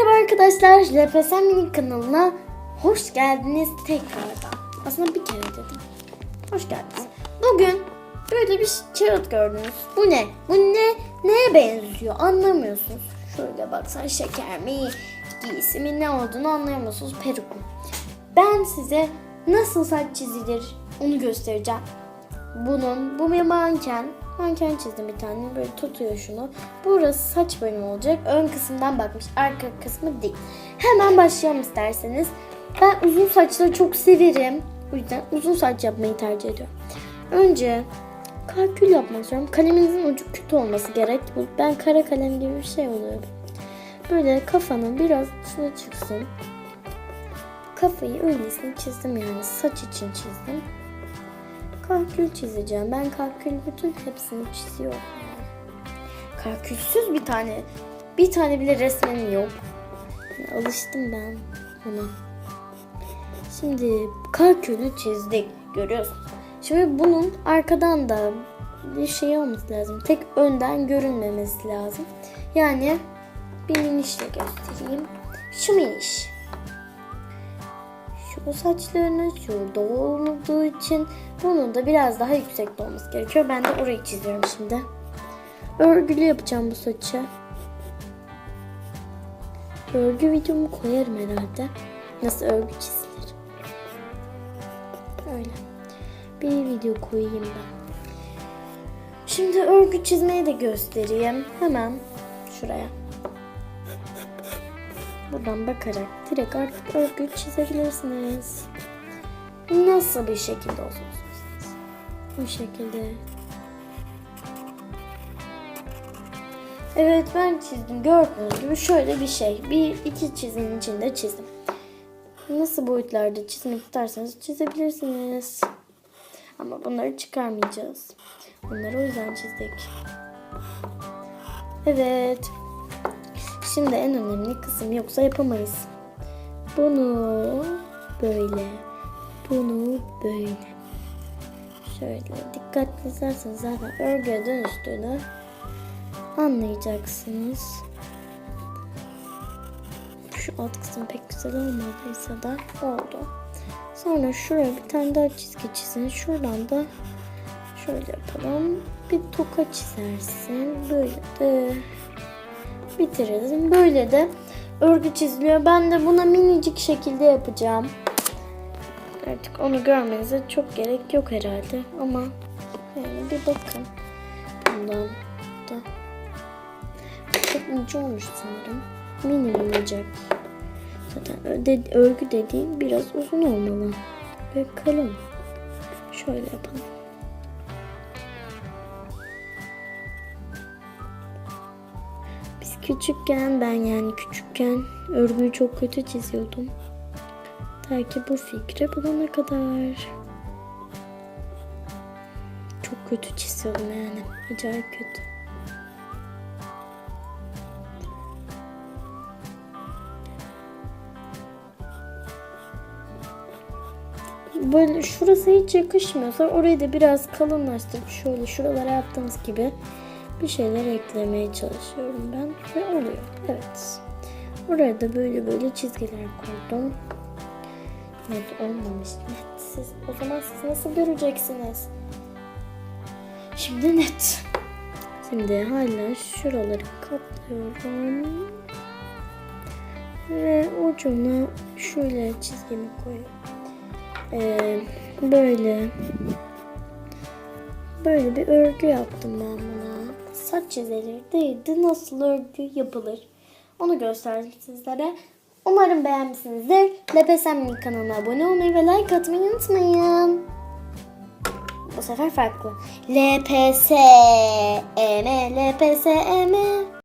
Merhaba arkadaşlar, LPSM Mini kanalına hoş geldiniz tekrardan. Aslında bir kere dedim. Hoş geldiniz. Bugün böyle bir kağıt gördünüz. Bu ne? Bu ne? Neye benziyor? Anlamıyorsunuz. Şöyle baksan şeker mi, giysi mi ne olduğunu anlayamıyorsunuz. Peruk? Ben size nasıl saç çizilir onu göstereceğim. Bunun, bu bir manken. Manken çizdim bir tane. Böyle tutuyor şunu. Burası saç bölümü olacak. Ön kısımdan bakmış. Arka kısmı değil. Hemen başlayalım isterseniz. Ben uzun saçları çok severim. O yüzden uzun saç yapmayı tercih ediyorum. Önce kalkül yapmak istiyorum. Kaleminizin ucu kötü olması gerek. Ben kara kalem gibi bir şey oluyor. Böyle kafanın biraz dışına çıksın. Kafayı öylesine çizdim yani. Saç için çizdim. Kalkül çizeceğim. Ben kalkül bütün hepsini çiziyorum. Kalkülsüz bir tane, bir tane bile resmim yok. Alıştım ben ona. Şimdi kalkülü çizdik. Görüyorsunuz. Şimdi bunun arkadan da bir şey olması lazım. Tek önden görünmemesi lazım. Yani bir minişle göstereyim. Şu miniş. Şu saçlarını şurada olduğu için bunun da biraz daha yüksekte olması gerekiyor. Ben de orayı çiziyorum şimdi. Örgülü yapacağım bu saçı. Örgü videomu koyarım herhalde. Nasıl örgü çizilir. Öyle. Bir video koyayım ben. Şimdi örgü çizmeyi de göstereyim. Hemen şuraya. Buradan bakarak direkt artık örgü çizebilirsiniz. Nasıl bir şekilde olsun. Bu şekilde. Evet ben çizdim. Gördüğünüz gibi şöyle bir şey. Bir iki çizimin içinde çizdim. Nasıl boyutlarda çizmek isterseniz çizebilirsiniz. Ama bunları çıkarmayacağız. Bunları o yüzden çizdik. Evet. Şimdi en önemli kısım yoksa yapamayız. Bunu böyle, bunu böyle. Şöyle dikkatli izlerseniz zaten örgüye dönüştüğünü anlayacaksınız. Şu alt kısım pek güzel olmadıysa da oldu. Sonra şuraya bir tane daha çizgi çizin. Şuradan da şöyle yapalım. Bir toka çizersin. Böyle de bitirelim. Böyle de örgü çiziliyor. Ben de buna minicik şekilde yapacağım. Artık onu görmenize çok gerek yok herhalde. Ama yani bir bakın. Bundan da çok ince olmuş sanırım. Mini minicik. Zaten örgü dediğim biraz uzun olmalı. Ve kalın. Şöyle yapalım. Biz küçükken ben yani küçükken örgüyü çok kötü çiziyordum. Ta ki bu fikri bulana kadar. Çok kötü çiziyordum yani. Acayip kötü. Böyle şurası hiç yakışmıyorsa orayı da biraz kalınlaştırıp şöyle şuralara yaptığımız gibi bir şeyler eklemeye çalışıyorum ben ve oluyor. Evet. Buraya da böyle böyle çizgiler koydum. Net olmamış. Net. Siz, o zaman siz nasıl göreceksiniz? Şimdi net. Şimdi hala şuraları katlıyorum. Ve ucuna şöyle çizgimi koyuyorum. Ee, böyle böyle bir örgü yaptım ben buna. Saç çizilir değildi. Nasıl örgü yapılır? Onu gösterdim sizlere. Umarım beğenmişsinizdir. LPSM kanalına abone olmayı ve like atmayı unutmayın. Bu sefer farklı. LPSM LPSM